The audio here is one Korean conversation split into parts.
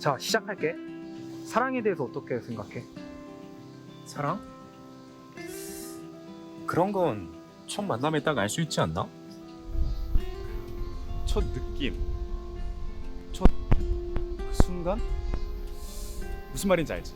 자, 시작할게. 사랑에 대해서 어떻게 생각해? 사랑? 그런 건 첫 만남에 딱 알 수 있지 않나? 첫 느낌, 첫 그 순간? 무슨 말인지 알지?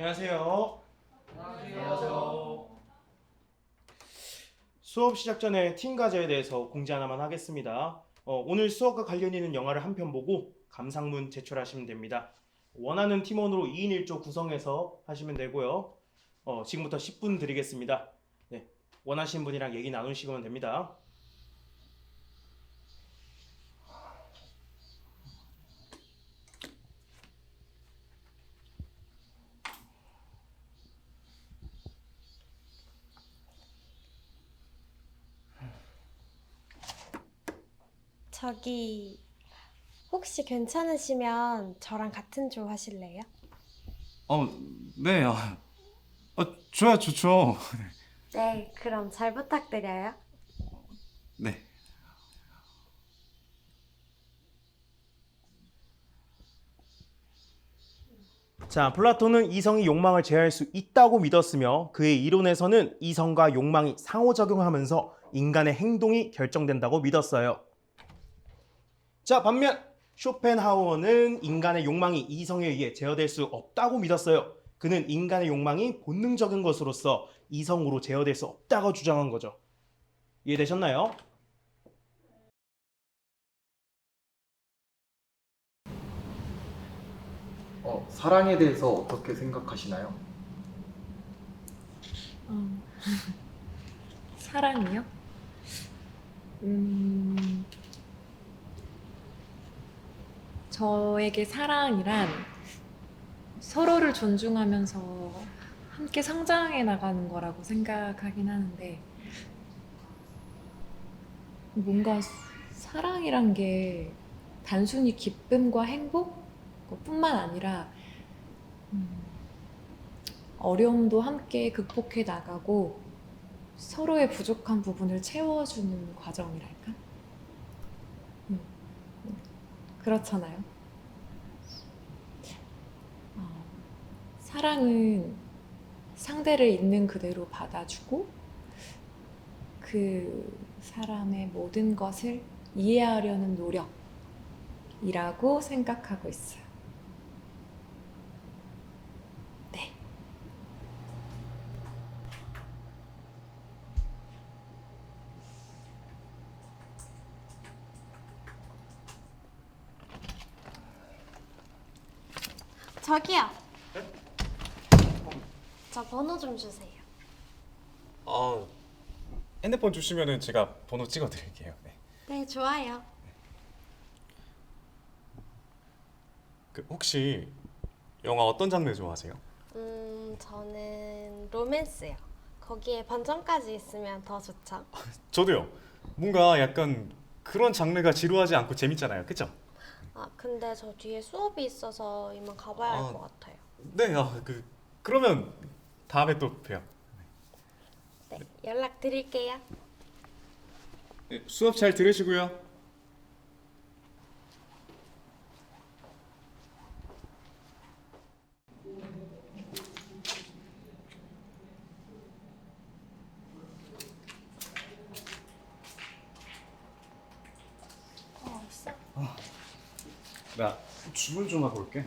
안녕하세요. 안녕하세요. 수업 시작 전에 팀 과제에 대해서 공지 하나만 하겠습니다. 어, 오늘 수업과 관련 있는 영화를 한 편 보고 감상문 제출하시면 됩니다. 원하는 팀원으로 2인 1조 구성해서 하시면 되고요. 어, 지금부터 10분 드리겠습니다. 네, 원하시는 분이랑 얘기 나누시면 됩니다. 저기 혹시 괜찮으시면 저랑 같은 조 하실래요? 어, 네, 아, 어, 좋아, 좋죠. 네, 그럼 잘 부탁드려요. 네. 자, 플라톤은 이성이 욕망을 제어할 수 있다고 믿었으며 그의 이론에서는 이성과 욕망이 상호작용하면서 인간의 행동이 결정된다고 믿었어요. 자, 반면 쇼펜하우어는 인간의 욕망이 이성에 의해 제어될 수 없다고 믿었어요. 그는 인간의 욕망이 본능적인 것으로서 이성으로 제어될 수 없다고 주장한 거죠. 이해되셨나요? 어, 사랑에 대해서 어떻게 생각하시나요? 어, 사랑이요? 음, 저에게 사랑이란 서로를 존중하면서 함께 성장해 나가는 거라고 생각하긴 하는데, 뭔가 사랑이란 게 단순히 기쁨과 행복? 뿐만 아니라, 음, 어려움도 함께 극복해 나가고 서로의 부족한 부분을 채워주는 과정이랄까? 음, 음, 그렇잖아요. 어, 사랑은 상대를 있는 그대로 받아주고 그 사람의 모든 것을 이해하려는 노력이라고 생각하고 있어요. 네. 저기요. 저 번호 좀 주세요. 아, 핸드폰 주시면은 제가 번호 찍어 드릴게요. 네. 네, 좋아요. 그 혹시 영화 어떤 장르 좋아하세요? 음, 저는 로맨스요. 거기에 반전까지 있으면 더 좋죠. 저도요. 뭔가 약간 그런 장르가 지루하지 않고 재밌잖아요. 그쵸? 아, 근데 저 뒤에 수업이 있어서 이만 가봐야 할 아. 것 같아요. 네, 아, 그 그러면 다음에 또 봬요. 네, 연락 드릴게요. 네, 수업 잘 들으시고요. 어, 없어. 나 주문 좀 올게.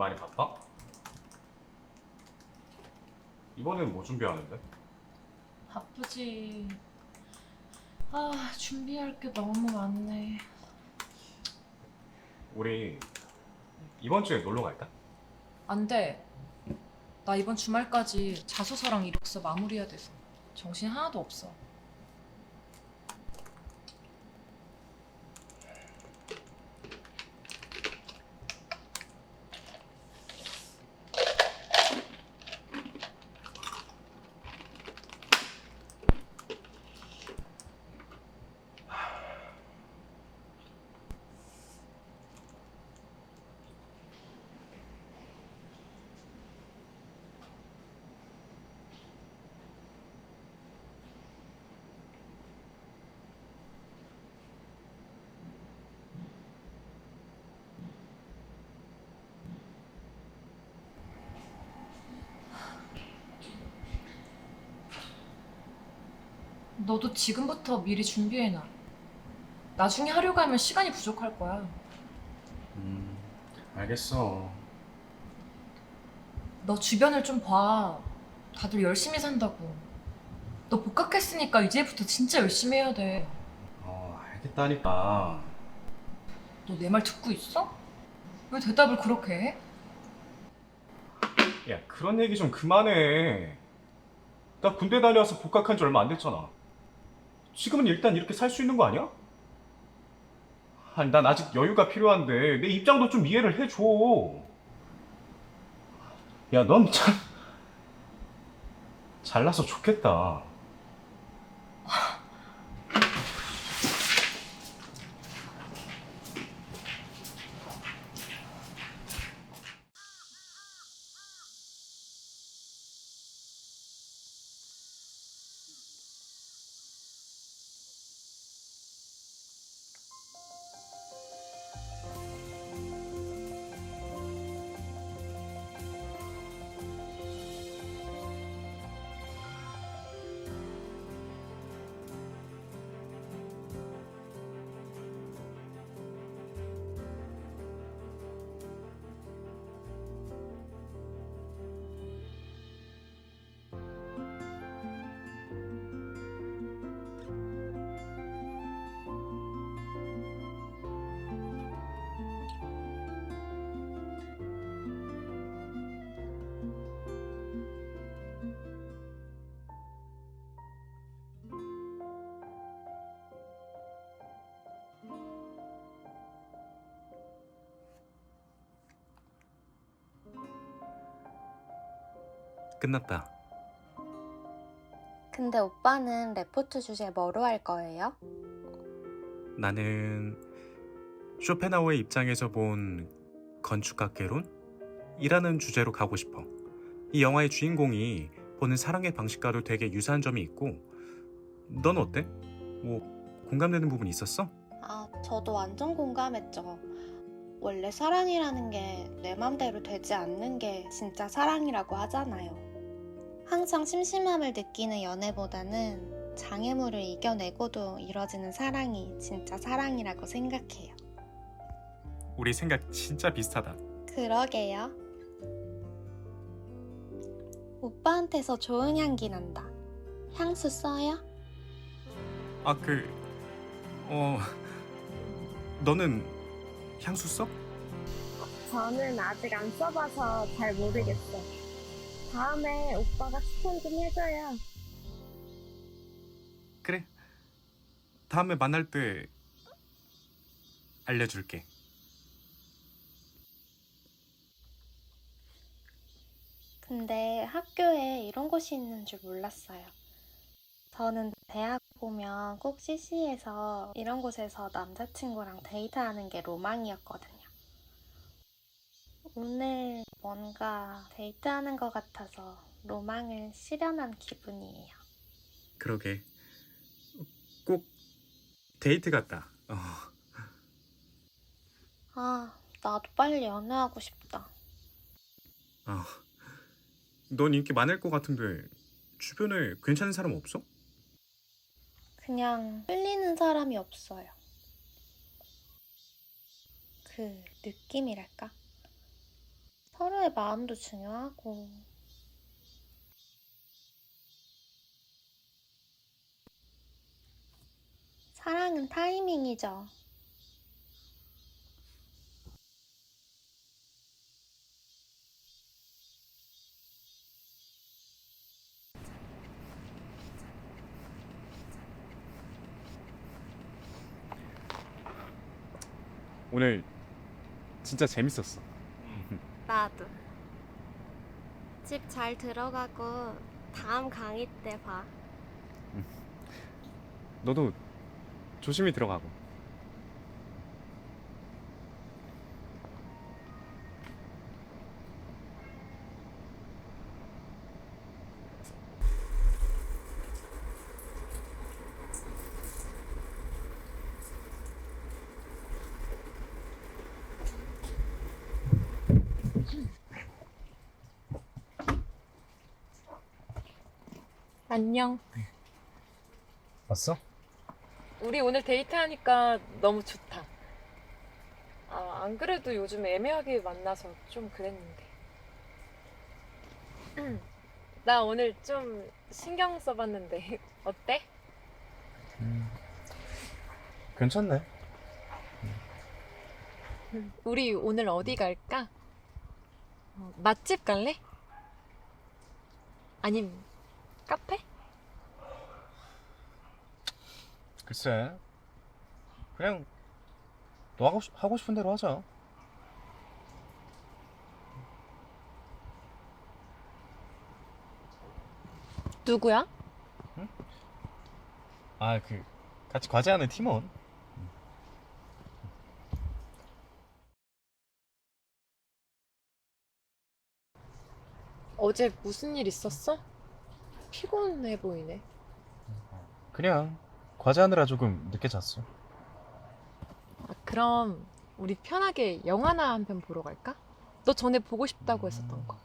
많이 바빠? 이번엔 뭐 준비하는데? 바쁘지. 아, 준비할 게 너무 많네. 우리 이번 주에 놀러 갈까? 안 돼. 나 이번 주말까지 자소서랑 이력서 마무리해야 돼서 정신 하나도 없어. 너도 지금부터 미리 준비해놔. 나중에 하려고 하면 시간이 부족할 거야. 음, 알겠어. 너 주변을 좀 봐. 다들 열심히 산다고. 너 복학했으니까 이제부터 진짜 열심히 해야 돼. 어, 알겠다니까. 너 내 말 듣고 있어? 왜 대답을 그렇게 해? 야, 그런 얘기 좀 그만해. 나 군대 다녀와서 복학한 지 얼마 안 됐잖아. 지금은 일단 이렇게 살 수 있는 거 아니야? 아니, 난 아직 여유가 필요한데 내 입장도 좀 이해를 해줘. 야, 넌 참 잘나서 좋겠다. 끝났다. 근데 오빠는 레포트 주제 뭐로 할 거예요? 나는 쇼펜하우의 입장에서 본 건축학개론 이라는 주제로 가고 싶어. 이 영화의 주인공이 보는 사랑의 방식과도 되게 유사한 점이 있고, 넌 어때? 뭐 공감되는 부분 있었어? 아, 저도 완전 공감했죠. 원래 사랑이라는 게 내 맘대로 되지 않는 게 진짜 사랑이라고 하잖아요. 항상 심심함을 느끼는 연애보다는 장애물을 이겨내고도 이뤄지는 사랑이 진짜 사랑이라고 생각해요. 우리 생각 진짜 비슷하다. 그러게요. 오빠한테서 좋은 향기 난다. 향수 써요? 아 그, 어, 너는 향수 써? 저는 아직 안 써봐서 잘 모르겠어. 다음에 오빠가 추천 좀 해줘요. 그래. 다음에 만날 때 알려줄게. 근데 학교에 이런 곳이 있는 줄 몰랐어요. 저는 대학 보면 꼭 CC에서 이런 곳에서 남자친구랑 데이트하는 게 로망이었거든요. 오늘 뭔가 데이트하는 것 같아서 로망을 실현한 기분이에요. 그러게. 꼭 데이트 같다. 어. 아, 나도 빨리 연애하고 싶다. 어. 넌 인기 많을 것 같은데 주변에 괜찮은 사람 없어? 그냥 끌리는 사람이 없어요. 그 느낌이랄까? 서로의 마음도 중요하고. 사랑은 타이밍이죠. 오늘 진짜 재밌었어. 나도. 집 잘 들어가고 다음 강의 때 봐. 너도 조심히 들어가고. 안녕. 왔어? 우리 오늘 데이트하니까 너무 좋다. 아, 안 그래도 요즘 애매하게 만나서 좀 그랬는데. 나 오늘 좀 신경 써봤는데 어때? 괜찮네. 우리 오늘 어디 갈까? 어, 맛집 갈래? 아님 카페? 글쎄. 그냥 너 하고, 싶, 하고 싶은 대로 하자. 누구야? 아, 그 같이 과제하는 팀원. 어제 무슨 일 있었어? 피곤해 보이네. 그냥 과제하느라 조금 늦게 잤어. 아, 그럼 우리 편하게 영화나 한 편 보러 갈까? 너 전에 보고 싶다고 했었던 거.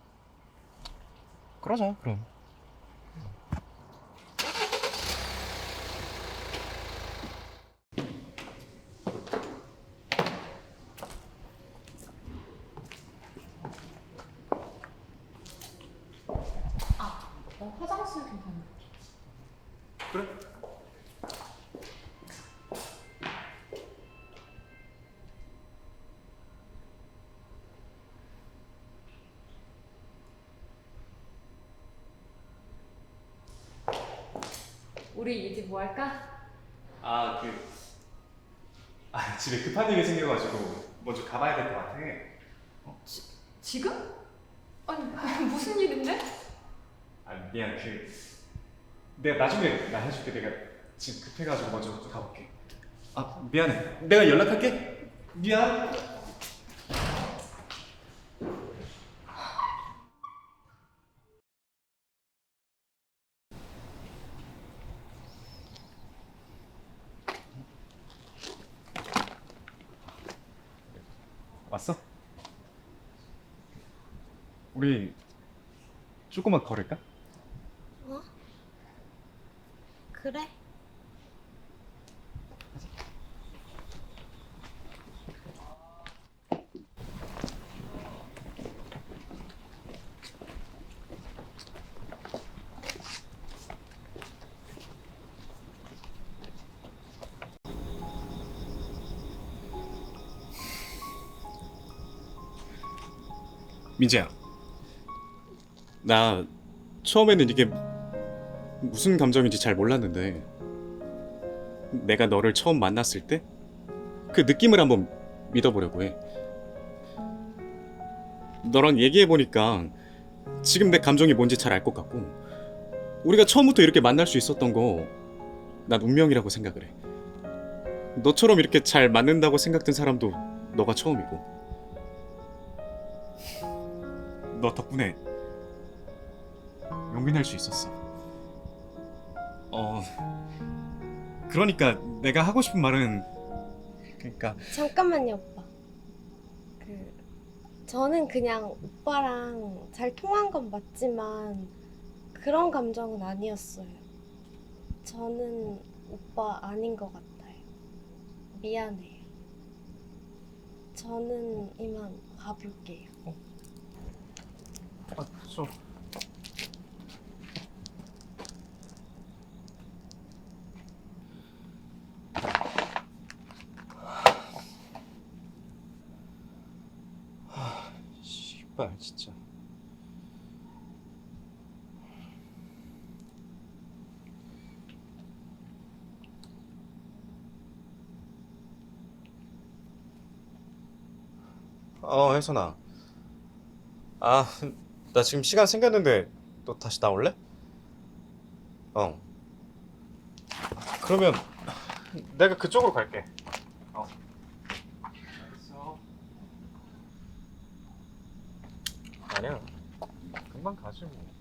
그러자, 그럼. 우리 이제 뭐 할까? 아, 그. 아, 집에 급한 일이 생겨가지고 먼저 가봐야 될 것 같아. 지금? 아니 무슨 일인데? 아, 미안, 그. 내가 나중에 나 해줄게. 내가 지금 급해가지고 먼저 가볼게. 아, 미안해. 내가 연락할게. 미안. 왔어? 우리 조금만 걸을까? 그래? 민재야. 나 처음에는 이게 무슨 감정인지 잘 몰랐는데 내가 너를 처음 만났을 때 그 느낌을 한번 믿어보려고 해. 너랑 얘기해보니까 지금 내 감정이 뭔지 잘 알 것 같고 우리가 처음부터 이렇게 만날 수 있었던 거 난 운명이라고 생각을 해. 너처럼 이렇게 잘 맞는다고 생각된 사람도 너가 처음이고 너 덕분에 용기 낼 수 있었어. 어, 그러니까 내가 하고 싶은 말은 그러니까 잠깐만요, 오빠. 그 저는 그냥 오빠랑 잘 통한 건 맞지만 그런 감정은 아니었어요. 저는 오빠 아닌 것 같아요. 미안해요. 저는 이만 가볼게요. 아, 저 씨발 진짜. 어, 혜선아. 아, 나 지금 시간 생겼는데 너 다시 나올래? 어. 그러면 내가 그쪽으로 갈게. 어. 알겠어. 아니야. 금방 가지 뭐.